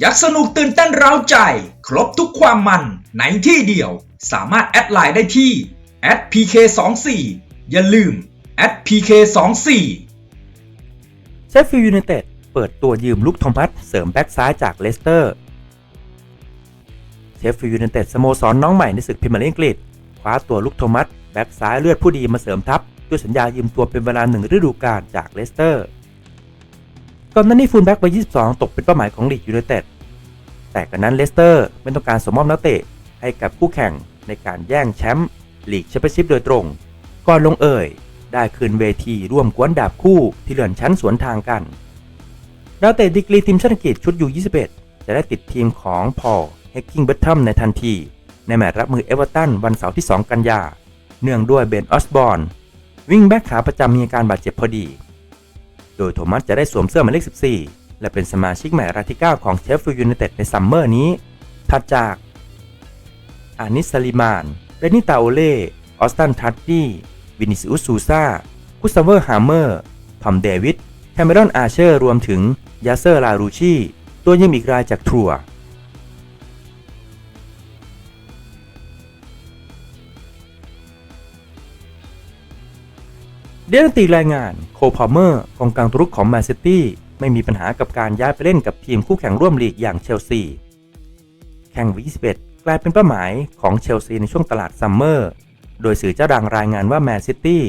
อยากสนุกตื่นเต้นเร้าใจ ครบทุกความมันในที่เดียว สามารถแอดไลน์ได้ที่ @pk24 อย่าลืม @pk24 เชฟฟิลด์ยูไนเต็ดเปิดตัวยืมลุกทอมัสเสริมแบ็กซ้ายจากเลสเตอร์เชฟฟิลด์ยูไนเต็ดสโมสรน้องใหม่ในศึกพรีเมียร์ลีกอังกฤษคว้าตัวลุกโทมัสแบ็กซ้ายเลือดผู้ดีมาเสริมทัพ ด้วยสัญญายืมตัวเป็นเวลาหนึ่งฤดูกาลจากเลสเตอร์ ก่อนหน้านี้ฟูลแบ็กวัย22 ตกเป็นเป้าหมายของลีดยูไนเต็ด แต่กันนั้นเลสเตอร์ไม่ต้องการสมมอบนักเตะให้กับคู่แข่งในการแย่งแชมป์ลีกแชมเปี้ยนชิพโดยตรง ก่อนลงเอ่ย ได้คืนเวทีร่วมกวนดาบคู่ที่เลื่อนชั้นสวนทางกันดาวเตะดีกรีทีมชาติอังกฤษชุดยู21 จะได้ติดทีมของพอลเฮกกิงเบ t ทัมในทันที ในแมตช์รับมือเอเวอร์ตันวันเสาร์ที่ 2 กันยา เนื่องด้วยเบนออสบอนวิ่งแบ็กขาประจำมีอาการบาดเจ็บพอดี โดยโทมัสจะได้สวมเสื้อหมายเลข 14 และเป็นสมาชิกใหม่รายที่ 9 ของเชฟฟิลด์ยูไนเต็ดในซัมเมอร์นี้ ถัดจาก อานิสซาลิมานเรนิตาโอเล่ ออสตันทัตตี้ วินิซิอุสซูซากุสเวอร์ฮาร์เมอร์ ทอมเดวิด แคมเมรอนอาร์เชอร์ รวมถึงยาเซอร์ลารูชี ตัวยิมอีกรายจากทัวร์ เดนตีรายงานโคพาเมอร์กองกลางตัวรุกของแมนซิตี้ไม่มีปัญหากับการย้ายไปเล่นกับทีมคู่แข่งร่วมลีกอย่างเชลซี แข่งวี21กลายเป็นเป้าหมายของเชลซีในช่วงตลาดซัมเมอร์ โดยสื่อเจ้าดังรายงานว่าแมนซิตี้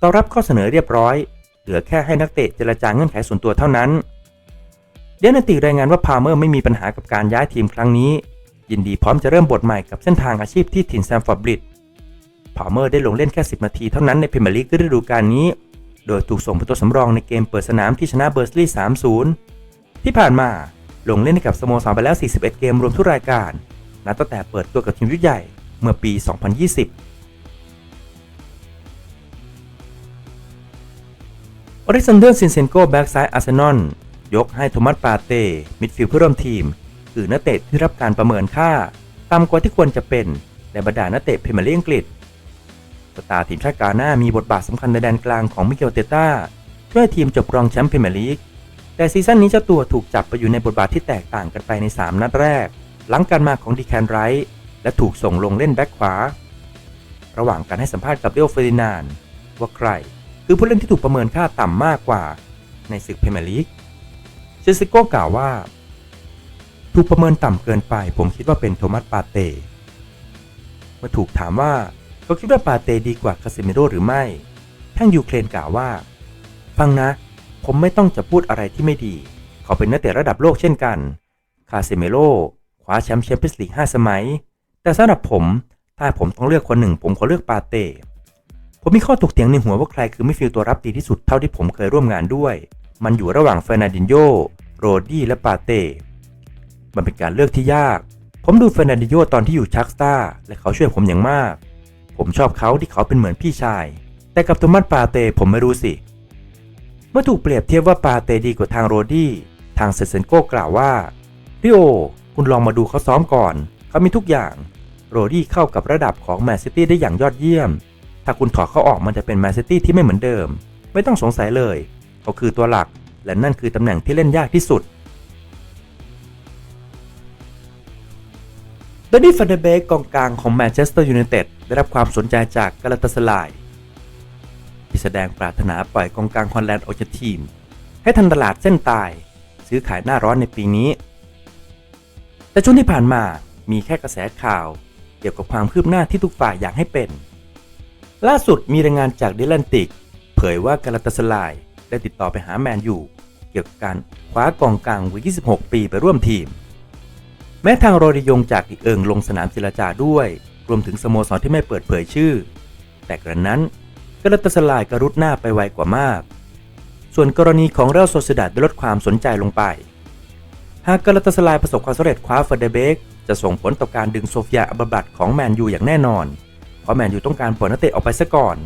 ต้อนรับข้อเสนอเรียบร้อย เหลือแค่ให้นักเตะเจรจาเงื่อนไขส่วนตัวเท่านั้น เดนติรายงานว่าพาเมอร์ไม่มีปัญหากับการย้ายทีมครั้งนี้ ยินดีพร้อมจะเริ่มบทใหม่กับเส้นทางอาชีพที่ถิ่นแซมฟอร์ดบริด พาเมอร์ได้ลงเล่นแค่ 10 นาทีเท่านั้นในพรีเมียร์ลีกฤดูกาลนี้ โดยถูกส่งเป็นตัวสำรองในเกมเปิดสนามที่ชนะเบอร์สลีย์3-0 ที่ผ่านมาลงเล่นให้กับสโมสรไปแล้ว 41 เกมรวมทุกรายการ นับตั้งแต่เปิดตัวกับทีมยุทธใหญ่เมื่อปี 2020 อริซันเดอร์ซินเซนโกแบ็กซ้ายอาร์เซนอลยกให้โทมัสปาเต้ มิดฟิลด์เพื่อร่วมทีม คือนักเตะที่รับการประเมินค่า ต่ำกว่าที่ควรจะเป็นในบรรดานักเตะพรีเมียร์ลีกอังกฤษ สตาร์ทีมชาติกาหน้ามีบทบาทสำคัญในแดนกลางของมิเกลเตต้าช่วยทีมจบรองแชมป์พรีเมียร์ลีก แต่ซีซั่นนี้เจ้าตัวถูกจับไปอยู่ในบทบาทที่แตกต่างกันไปใน 3 นัดแรก หลังการมาของดีแคนไรท์และถูกส่งลงเล่นแบ็คขวา ระหว่างการให้สัมภาษณ์กับเดลเฟอร์ดินานว่าใคร คือผู้เล่นที่ถูกประเมินค่าต่ำมากกว่าในศึกพรีเมียร์ลีกเชซิโก้กล่าวว่า ถูกประเมินต่ำเกินไป ผมคิดว่าเป็นโทมัสปาเต้เมื่อถูกถามว่า เขาคิดว่าปาเต้ดีกว่าคาเซมิโรหรือไม่แท่งยูเครนกล่าวว่า ฟังนะ ผมไม่ต้องจะพูดอะไรที่ไม่ดี เขาเป็นนักเตะระดับโลกเช่นกัน คาเซมิโรคว้าแชมป์แชมเปี้ยนส์ลีก5สมัย แต่สำหรับผม ถ้าผมต้องเลือกคนหนึ่ง ผมขอเลือกปาเต้ผมมีข้อถกเถียงในหัวว่าใครคือมิดฟิลด์ตัวรับดีที่สุดเท่าที่ผมเคยร่วมงานด้วย มันอยู่ระหว่างเฟอร์นันดินโยโรดี้และปาเต้มันเป็นการเลือกที่ยาก ผมดูเฟอร์นันดินโยตอนที่อยู่ชักสตาร์และเขาช่วยผมอย่างมาก ผมชอบเขาที่เขาเป็นเหมือนพี่ชาย แต่กับโทมัสปาเต้ผมไม่รู้สิ เมื่อถูกเปรียบเทียบว่าปาเต้ดีกว่าทางโรดี้ ทางเซเซนโกกล่าวว่าริโอ คุณลองมาดูเขาซ้อมก่อน เขามีทุกอย่าง โรดี้เข้ากับระดับของแมนซิตี้ได้อย่างยอดเยี่ยม ถ้าคุณถอดเขาออกมันจะเป็นแมนซิตี้ที่ไม่เหมือนเดิม ไม่ต้องสงสัยเลย เขาคือตัวหลัก และนั่นคือตำแหน่งที่เล่นยากที่สุด ดอนนี่ฟันเดเบกกองกลางของแมนเชสเตอร์ยูไนเต็ดได้รับความสนใจจากกาลาตาสลาย ที่แสดงปรารถนาปล่อยกองกลางฮอลแลนด์ออกจากทีม ให้ทันตลาดเส้นตาย ซื้อขายหน้าร้อนในปีนี้ แต่ช่วงที่ผ่านมามีแค่กระแสข่าวเกี่ยวกับความคืบหน้าที่ทุกฝ่ายอยากให้เป็น ล่าสุดมีรายงานจากเดลันติก เผยว่ากาลาตาสลายได้ติดต่อไปหาแมนยูเกี่ยวกับการคว้ากองกลางวัย 26 ปีไปร่วมทีม แม้ทางโรดิยงจากอีเอิงลงสนามเจรจาด้วย รวมถึงสโมสรที่ไม่เปิดเผยชื่อ แต่กระนั้นกาลาตาสลายกระรุดหน้าไปไวกว่ามาก ส่วนกรณีของเรอัลโซเซดัดได้ลดความสนใจลงไป หากกาลาตาสลายประสบความสำเร็จคว้าเฟอร์เดเบกจะส่งผลต่อการดึงโซเฟียอับบัตของแมนยูอย่างแน่นอน เพราะแมนยูต้องการปล่อยนักเตะออกไปซะก่อน